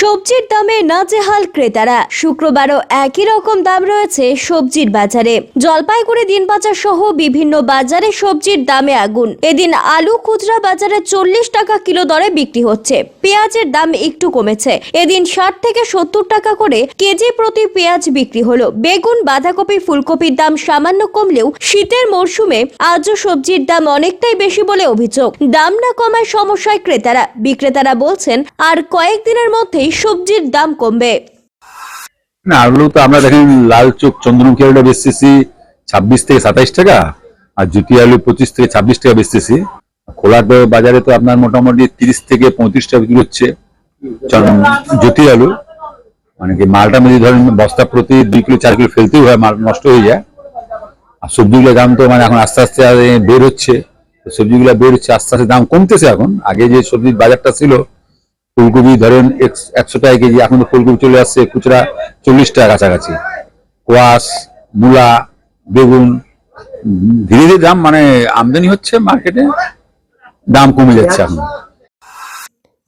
সবজির দামে নাজেহাল ক্রেতারা। শুক্রবারও একই রকম দাম রয়েছে সবজির বাজারে। জলপাইগুড়ি, দিনবাজার সহ বিভিন্ন বাজারে সবজির দামে আগুন। এদিন আলু খুচরা বাজারে চল্লিশ টাকা কিলো দরে বিক্রি হচ্ছে। পেঁয়াজের দাম একটু কমেছে। এদিন ষাট থেকে সত্তর টাকা করে কেজি প্রতি পেঁয়াজ বিক্রি হলো। বেগুন, বাঁধাকপি, ফুলকপির দাম সামান্য কমলেও শীতের মরশুমে আজও সবজির দাম অনেকটাই বেশি বলে অভিযোগ। দাম না কমায় সমস্যায় ক্রেতারা। বিক্রেতারা বলছেন, আর কয়েকদিনের মধ্যেই সবজির দাম কমবে। না আলু তো আমরা দেখেন লাল চোখ চন্দ্রমুখী আলুটা বেচতেছি, ছাব্বিশ থেকে সাতাইশ টাকা, আর জুতি আলু পঁচিশ থেকে ছাব্বিশ টাকা বেচতেছি। খোলার বাজারে তো আপনার মোটামুটি তিরিশ থেকে পঁয়ত্রিশ টাকা বিক্রি হচ্ছে জ্যোতি আলু। মানে কি মালটা যদি ধরেন বস্তা প্রতি দুই কিলো, চার কিলো ফেলতেই হয়, মাল নষ্ট হয়ে যায়। আর সবজিগুলোর দাম তো মানে এখন আস্তে আস্তে বের হচ্ছে। সবজিগুলো বের হচ্ছে, আস্তে আস্তে দাম কমতেছে এখন। আগে যে সবজির বাজারটা ছিল ফুলকপি ধরেন একশ- টাকা কেজি, এখন তো ফুলকপি চলে আসছে খুচরা চল্লিশ টাকা কাছাকাছি। কোয়াশ, মূলা, বেগুন, ধীরে ধীরে দাম মানে আমদানি হচ্ছে মার্কেটে, দাম কমে যাচ্ছে এখন।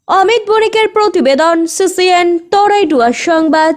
অমিত বণিকের প্রতিবেদন, সিসিএন তরাইডুয়ার সংবাদ।